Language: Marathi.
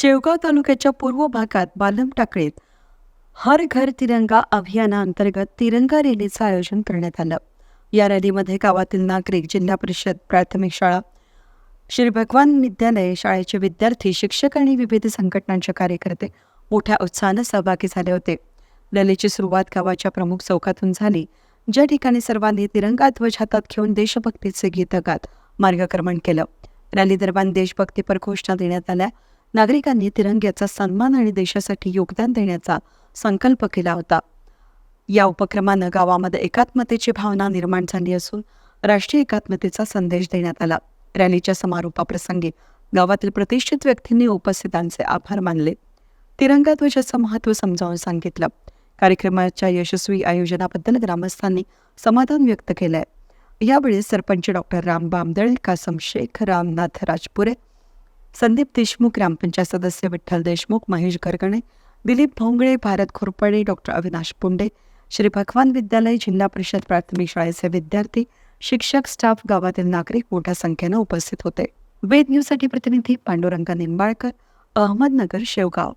शेवगाव तालुक्याच्या पूर्व भागात बालम टाकळीत हर घर तिरंगा अभियानाअंतर्गत तिरंगा रॅलीचं आयोजन करण्यात आलं. या रॅलीमध्ये गावातील नागरिक जिल्हा परिषद प्राथमिक शाळा श्री भगवान विद्यालय शाळेचे विद्यार्थी शिक्षक आणि विविध संघटनांचे कार्यकर्ते मोठ्या उत्साहानं सहभागी झाले होते. रॅलीची सुरुवात गावाच्या प्रमुख चौकातून झाली. ज्या ठिकाणी सर्वांनी तिरंगा ध्वज हातात घेऊन देशभक्तीचे गीत गात मार्गक्रमण केलं. रॅली दरम्यान देशभक्तीपर घोषणा देण्यात आल्या. नागरिकांनी तिरंग्याचा सन्मान आणि देशासाठी योगदान देण्याचा संकल्प केला होता. या उपक्रमानं गावामध्ये एकात्मतेची भावना निर्माण झाली असून राष्ट्रीय एकात्मतेचा संदेश देण्यात आला. रॅलीच्या समारोपाप्रसंगी गावातील प्रतिष्ठित व्यक्तींनी उपस्थितांचे आभार मानले. तिरंगा ध्वजाचं महत्त्व समजावून सांगितलं. कार्यक्रमाच्या यशस्वी आयोजनाबद्दल ग्रामस्थांनी समाधान व्यक्त केलंय. यावेळी सरपंच डॉक्टर राम बामदळे कासम शेख रामनाथ राजपुरे संदीप देशमुख ग्रामपंचायत सदस्य विठ्ठल देशमुख महेश गरगणे दिलीप भोंगळे भारत खोरपडे डॉक्टर अविनाश पुंडे श्री भगवान विद्यालय जिल्हा परिषद प्राथमिक शाळेचे विद्यार्थी शिक्षक स्टाफ गावातील नागरिक मोठ्या संख्येनं उपस्थित होते. वेद न्यूजसाठी प्रतिनिधी पांडुरंग निंबाळकर अहमदनगर शेवगाव.